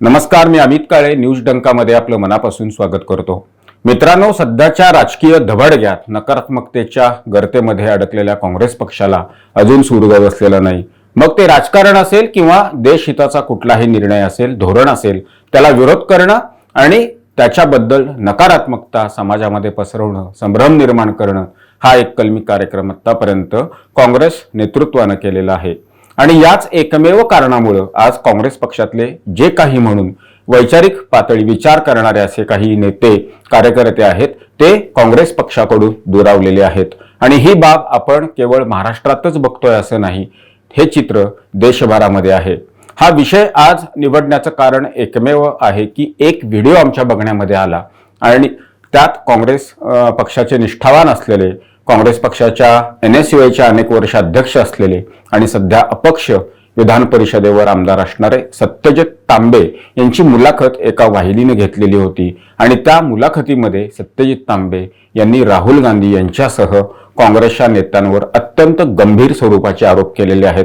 नमस्कार मी अमित काळे न्यूज डंकामध्ये आपलं मनापासून स्वागत करतो. मित्रांनो सध्याच्या राजकीय धबडग्यात नकारात्मकतेच्या गर्तेमध्ये अडकलेल्या काँग्रेस पक्षाला अजून सुरुग बसलेला नाही. मग ते राजकारण असेल किंवा देशहिताचा कुठलाही निर्णय असेल धोरण असेल त्याला विरोध करणं आणि त्याच्याबद्दल नकारात्मकता समाजामध्ये पसरवणं संभ्रम निर्माण करणं हा एक कलमी कार्यक्रम आतापर्यंत काँग्रेस नेतृत्वानं केलेला आहे. आणि याच एकमेव कारणामुळं आज काँग्रेस पक्षातले जे काही म्हणून वैचारिक पातळी विचार करणारे असे काही नेते कार्यकर्ते आहेत ते काँग्रेस पक्षाकडून दुरावलेले आहेत. आणि ही बाब आपण केवळ महाराष्ट्रातच बघतोय असं नाही हे चित्र देशभरामध्ये आहे. हा विषय आज निवडण्याचं कारण एकमेव आहे की एक व्हिडिओ आमच्या बघण्यामध्ये आला. आणि त्यात काँग्रेस पक्षाचे निष्ठावान असलेले काँग्रेस पक्षाच्या एन एस च्या अनेक वर्ष अध्यक्ष असलेले आणि सध्या अपक्ष विधान परिषदेवर आमदार असणारे सत्यजित तांबे यांची मुलाखत एका वाहिनीने घेतलेली होती. आणि त्या मुलाखतीमध्ये सत्यजित तांबे यांनी राहुल गांधी यांच्यासह काँग्रेसच्या नेत्यांवर अत्यंत गंभीर स्वरूपाचे आरोप केलेले आहेत.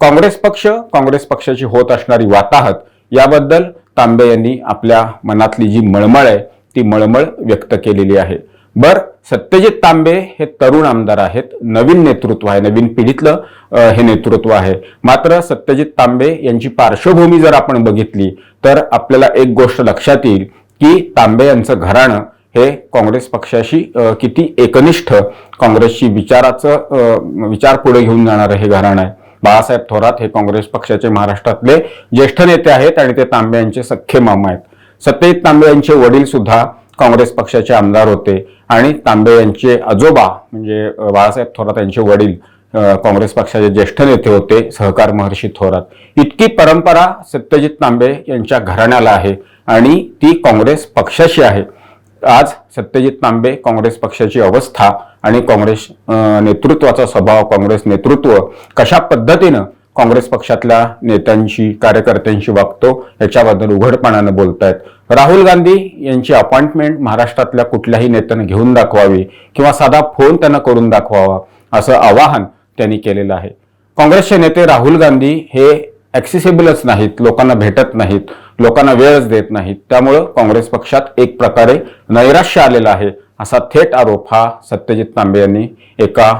काँग्रेस पक्ष काँग्रेस पक्षाची होत असणारी वाताहत याबद्दल तांबे यांनी आपल्या मनातली जी मळमळ आहे ती मळमळ व्यक्त केलेली आहे. बर सत्यजित तांबे हे तरुण आमदार आहेत. नवीन नेतृत्व आहे नवीन पिढीतलं हे नेतृत्व आहे. मात्र सत्यजित तांबे यांची पार्श्वभूमी जर आपण बघितली तर आपल्याला एक गोष्ट लक्षात येईल की तांबे यांचं घराणं हे काँग्रेस पक्षाशी किती एकनिष्ठ काँग्रेसची विचाराचं विचार पुढे घेऊन जाणारं हे घराणं आहे. बाळासाहेब थोरात हे काँग्रेस पक्षाचे महाराष्ट्रातले ज्येष्ठ नेते आहेत आणि ते तांबे यांचे सख्खे मामा आहेत. सत्यजित तांबे यांचे वडील सुद्धा काँग्रेस पक्षाचे आमदार होते. आणि तांबे यांचे आजोबा म्हणजे बाळासाहेब थोरात यांचे वडील काँग्रेस पक्षाचे ज्येष्ठ नेते होते सहकार महर्षी थोरात. इतकी परंपरा सत्यजित तांबे यांच्या घराण्याला आहे आणि ती काँग्रेस पक्षाशी आहे. आज सत्यजित तांबे काँग्रेस पक्षाची अवस्था आणि काँग्रेस नेतृत्वाचा स्वभाव काँग्रेस नेतृत्व कशा पद्धतीनं काँग्रेस पक्षातल्या नेत्यांशी कार्यकर्त्यांशी वागतो याच्याबद्दल उघडपणानं बोलतायत. राहुल गांधी यांची अपॉइंटमेंट महाराष्ट्रातल्या कुठल्याही नेत्यानं घेऊन दाखवावी किंवा साधा फोन त्यांना करून दाखवावा असं आवाहन त्यांनी केलेलं आहे. काँग्रेसचे नेते राहुल गांधी हे ॲक्सेसिबलच नाहीत लोकांना भेटत नाहीत लोकांना वेळच देत नाहीत. त्यामुळं काँग्रेस पक्षात एक प्रकारे नैराश्य आलेलं आहे असा थेट आरोप हा सत्यजित तांबे यांनी एका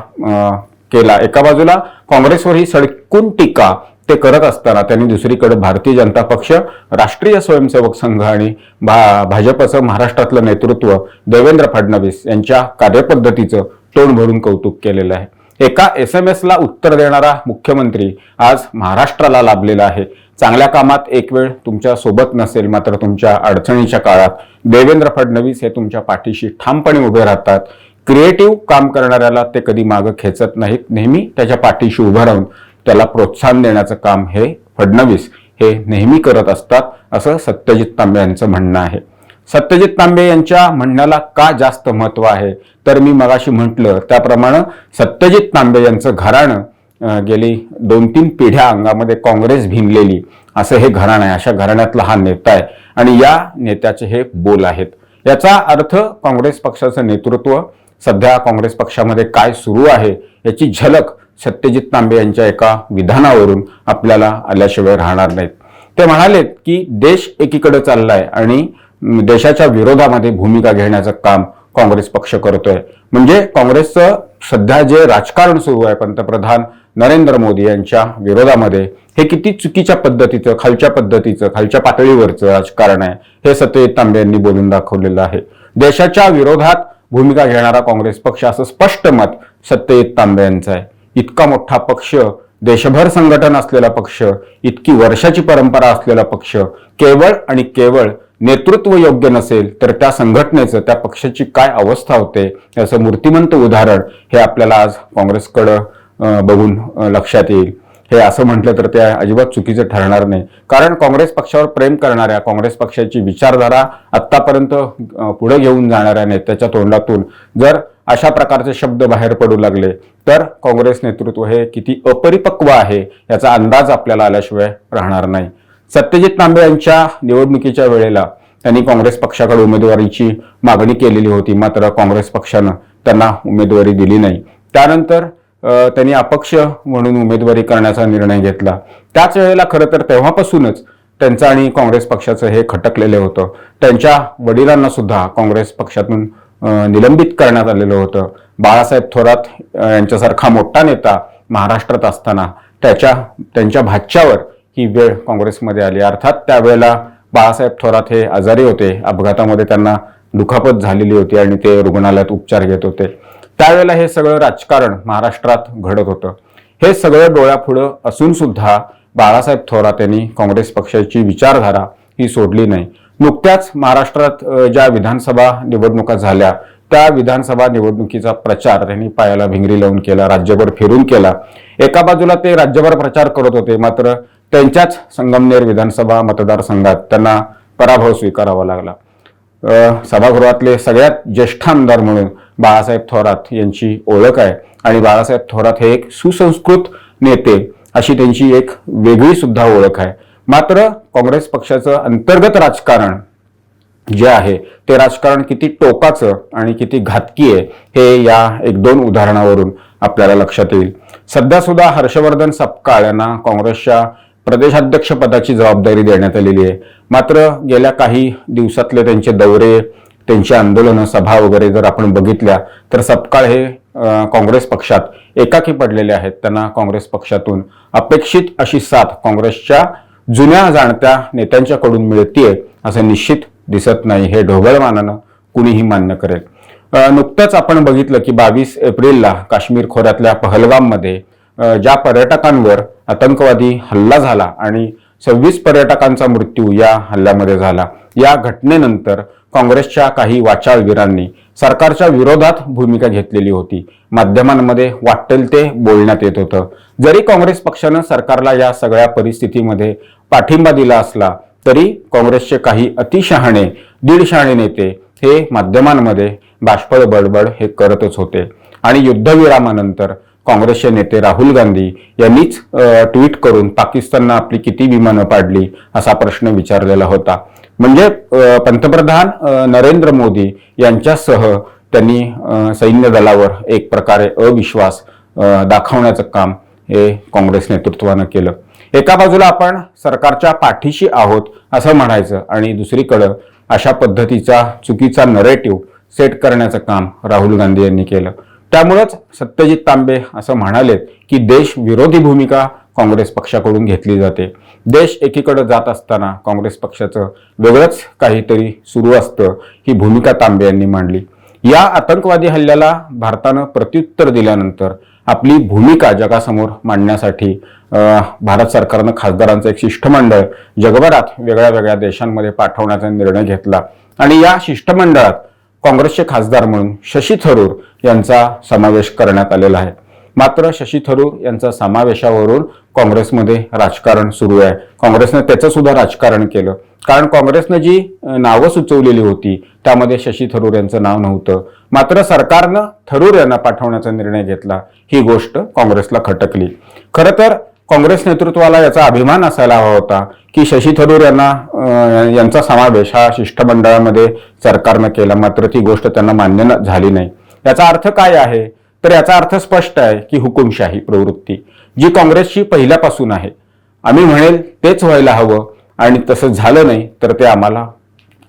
केला. एका बाजूला काँग्रेसवर ही सडकून टीका ते करत असताना त्यांनी दुसरीकडे भारतीय जनता पक्ष राष्ट्रीय स्वयंसेवक संघ आणि भा भाजपचं महाराष्ट्रातलं नेतृत्व देवेंद्र फडणवीस यांच्या कार्यपद्धतीचं तोंड भरून कौतुक केलेलं आहे. एका एस एम एसला उत्तर देणारा मुख्यमंत्री आज महाराष्ट्राला लाभलेला आहे. चांगल्या कामात एक वेळ तुमच्यासोबत नसेल मात्र तुमच्या अडचणीच्या काळात देवेंद्र फडणवीस हे तुमच्या पाठीशी ठामपणे उभे राहतात. क्रिएटिव्ह काम करणाऱ्याला ते कधी मागं खेचत नाहीत. नेहमी त्याच्या पाठीशी उभं राहून त्याला प्रोत्साहन देण्याचं काम हे फडणवीस हे नेहमी करत असतात असं सत्यजित तांबे यांचं म्हणणं आहे. सत्यजित तांबे यांच्या म्हणण्याला का जास्त महत्त्व आहे? तर मी मगाशी म्हटलं त्याप्रमाणे सत्यजित तांबे यांचं घराणं गेली दोन तीन पिढ्या अंगामध्ये काँग्रेस भिनलेली असं हे घराणं आहे अशा घराण्यातला हा नेता आहे. आणि या नेत्याचे हे बोल आहेत. याचा अर्थ काँग्रेस पक्षाचं नेतृत्व सध्या काँग्रेस पक्षामध्ये काय सुरू आहे याची झलक सत्यजित तांबे यांच्या एका विधानावरून आपल्याला आल्याशिवाय राहणार नाहीत. ते म्हणालेत की देश एकीकडे चाललाय आणि देशाच्या विरोधामध्ये भूमिका घेण्याचं काम काँग्रेस पक्ष करतोय. म्हणजे काँग्रेसचं सध्या जे राजकारण सुरू आहे पंतप्रधान नरेंद्र मोदी यांच्या विरोधामध्ये हे किती चुकीच्या पद्धतीचं खालच्या पद्धतीचं खालच्या पातळीवरचं राजकारण आहे हे सत्यजित तांबे यांनी बोलून दाखवलेलं आहे. देशाच्या विरोधात भूमिका घेणारा काँग्रेस पक्ष असं स्पष्ट मत सत्यजित तांबे यांचं आहे. इतका मोठा पक्ष देशभर संघटन असलेला पक्ष इतकी वर्षाची परंपरा असलेला पक्ष केवळ आणि केवळ नेतृत्व योग्य नसेल तर त्या संघटनेचं त्या पक्षाची काय अवस्था होते याचं मूर्तिमंत उदाहरण हे आपल्याला आज काँग्रेसकडं बघून लक्षात येईल. हे असं म्हटलं तर ते अजिबात चुकीचं ठरणार नाही. कारण काँग्रेस पक्षावर प्रेम करणाऱ्या काँग्रेस पक्षाची विचारधारा आत्तापर्यंत पुढे घेऊन जाणाऱ्या नेत्याच्या तोंडातून. जर अशा प्रकारचे शब्द बाहेर पडू लागले तर काँग्रेस नेतृत्व हे किती अपरिपक्व आहे याचा अंदाज आपल्याला आल्याशिवाय राहणार नाही. सत्यजित तांबे यांच्या निवडणुकीच्या वेळेला त्यांनी काँग्रेस पक्षाकडे उमेदवारीची मागणी केलेली होती मात्र काँग्रेस पक्षानं त्यांना उमेदवारी दिली नाही. त्यानंतर त्यांनी अपक्ष म्हणून उमेदवारी करण्याचा निर्णय घेतला. त्याच वेळेला खरं तर तेव्हापासूनच त्यांचं आणि काँग्रेस पक्षाचं हे खटकलेलं होतं. त्यांच्या वडिलांना सुद्धा काँग्रेस पक्षातून निलंबित करण्यात आलेलं होतं. बाळासाहेब थोरात यांच्यासारखा मोठा नेता महाराष्ट्रात असताना त्याच्या त्यांच्या भाच्यावर ही वेळ काँग्रेसमध्ये आली. अर्थात त्यावेळेला बाळासाहेब थोरात हे आजारी होते. अपघातामध्ये त्यांना दुखापत झालेली होती आणि ते रुग्णालयात उपचार घेत होते. त्यावेळेला हे सगळं राजकारण महाराष्ट्रात घडत होतं. हे सगळं डोळ्यापुढं असून सुद्धा बाळासाहेब थोरात यांनी काँग्रेस पक्षाची विचारधारा ही सोडली नाही. नुकत्याच महाराष्ट्रात ज्या विधानसभा निवडणुका झाल्या त्या विधानसभा निवडणुकीचा प्रचार त्यांनी पायाला भिंगरी लावून केला राज्यभर फिरून केला. एका बाजूला ते राज्यभर प्रचार करत होते मात्र त्यांच्याच संगमनेर विधानसभा मतदारसंघात त्यांना पराभव स्वीकारावा लागला. सभागृहातले सगळ्यात ज्येष्ठ आमदार म्हणून बाळासाहेब थोरात यांची ओळख आहे. आणि बाळासाहेब थोरात हे एक सुसंस्कृत नेते अशी त्यांची एक वेगळी सुद्धा ओळख आहे. मात्र काँग्रेस पक्षाचं अंतर्गत राजकारण जे आहे ते राजकारण किती टोकाचं आणि किती घातकी आहे हे या एक दोन उदाहरणावरून आपल्याला लक्षात येईल. सध्या सुद्धा हर्षवर्धन सपकाळ यांना काँग्रेसच्या प्रदेशाध्यक्षपदाची जबाबदारी देण्यात आलेली आहे. मात्र गेल्या काही दिवसातले त्यांचे दौरे त्यांची आंदोलनं सभा वगैरे जर आपण बघितल्या तर सपकाळ हे काँग्रेस पक्षात एकाकी पडलेले आहेत. त्यांना काँग्रेस पक्षातून अपेक्षित अशी साथ काँग्रेसच्या जुन्या जाणत्या नेत्यांच्याकडून मिळतीये असं निश्चित दिसत नाही. हे ढोबळमानानं कुणीही मान्य करेल. नुकतंच आपण बघितलं की बावीस एप्रिलला काश्मीर खोऱ्यातल्या पहलगाममध्ये ज्या पर्यटकांवर आतंकवादी हल्ला झाला आणि सव्वीस पर्यटकांचा मृत्यू या हल्ल्यामध्ये झाला. या घटनेनंतर काँग्रेसच्या काही वाचाळवीरांनी सरकारच्या विरोधात भूमिका घेतलेली होती. माध्यमांमध्ये वाटेल ते बोलण्यात येत होतं. जरी काँग्रेस पक्षानं सरकारला या सगळ्या परिस्थितीमध्ये पाठिंबा दिला असला तरी काँग्रेसचे काही अतिशहाणे दीडशहाणे नेते हे माध्यमांमध्ये बाष्पळ बडबड हे करतच होते. आणि युद्धविरामानंतर काँग्रेसचे नेते राहुल गांधी यांनीच ट्विट करून पाकिस्ताननं आपली किती विमानं पाडली असा प्रश्न विचारलेला होता. म्हणजे पंतप्रधान नरेंद्र मोदी यांच्यासह त्यांनी सैन्य दलावर एक प्रकारे अविश्वास दाखवण्याचं काम हे काँग्रेस नेतृत्वानं केलं. एका बाजूला आपण सरकारच्या पाठीशी आहोत असं म्हणायचं आणि दुसरीकडं अशा पद्धतीचा चुकीचा नरेटिव्ह सेट करण्याचं काम राहुल गांधी यांनी केलं. त्यामुळंच सत्यजित तांबे असं म्हणालेत की देश विरोधी भूमिका काँग्रेस पक्षाकडून घेतली जाते. देश एकीकडे जात असताना काँग्रेस पक्षाचं वेगळंच काहीतरी सुरू असतं ही भूमिका तांबे यांनी मांडली. या आतंकवादी हल्ल्याला भारतानं प्रत्युत्तर दिल्यानंतर आपली भूमिका जगासमोर मांडण्यासाठी भारत सरकारनं खासदारांचं एक शिष्टमंडळ जगभरात वेगळ्या वेगळ्या देशांमध्ये पाठवण्याचा निर्णय घेतला. आणि या शिष्टमंडळात काँग्रेसचे खासदार म्हणून शशी थरूर यांचा समावेश करण्यात आलेला आहे. मात्र शशी थरूर यांचा समावेशावरून काँग्रेसमध्ये राजकारण सुरू आहे. काँग्रेसनं त्याचं सुद्धा राजकारण केलं. कारण काँग्रेसनं जी नावं सुचवलेली होती त्यामध्ये शशी थरूर यांचं नाव नव्हतं. मात्र सरकारनं थरूर यांना पाठवण्याचा निर्णय घेतला. ही गोष्ट काँग्रेसला खटकली. खरं तर काँग्रेस नेतृत्वाला याचा अभिमान असायला हवा होता की शशी थरूर यांना यांचा समावेश हा शिष्टमंडळामध्ये सरकारनं केला. मात्र ती गोष्ट त्यांना मान्य न- झाली नाही. याचा अर्थ काय आहे? तर याचा अर्थ स्पष्ट आहे की हुकुमशाही प्रवृत्ती जी काँग्रेसची पहिल्यापासून आहे. आम्ही म्हणेल तेच व्हायला हवं आणि तसं झालं नाही तर ते आम्हाला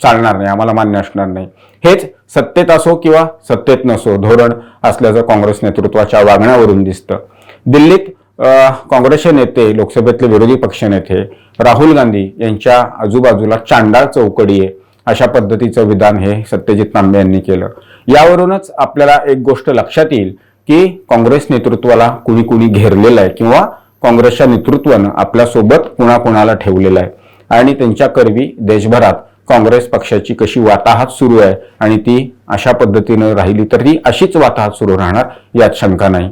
चालणार नाही आम्हाला मान्य असणार नाही. हेच सत्तेत असो किंवा सत्तेत नसो धोरण असल्याचं काँग्रेस नेतृत्वाच्या वागण्यावरून दिसतं. दिल्लीत काँग्रेसचे नेते लोकसभेतले विरोधी पक्षनेते राहुल गांधी यांच्या आजूबाजूला चांडाळ चौकडी आहे अशा पद्धतीचं विधान हे सत्यजित तांबे यांनी केलं. यावरूनच आपल्याला एक गोष्ट लक्षात येईल की काँग्रेस नेतृत्वाला कुणी कुणी घेरलेलं आहे किंवा काँग्रेसच्या नेतृत्वानं आपल्यासोबत कुणाकुणाला ठेवलेलं आहे. आणि त्यांच्या करवी देशभरात काँग्रेस पक्षाची कशी वाताहत सुरू आहे आणि ती अशा पद्धतीनं राहिली तर ती अशीच वाताहत सुरू राहणार यात शंका नाही.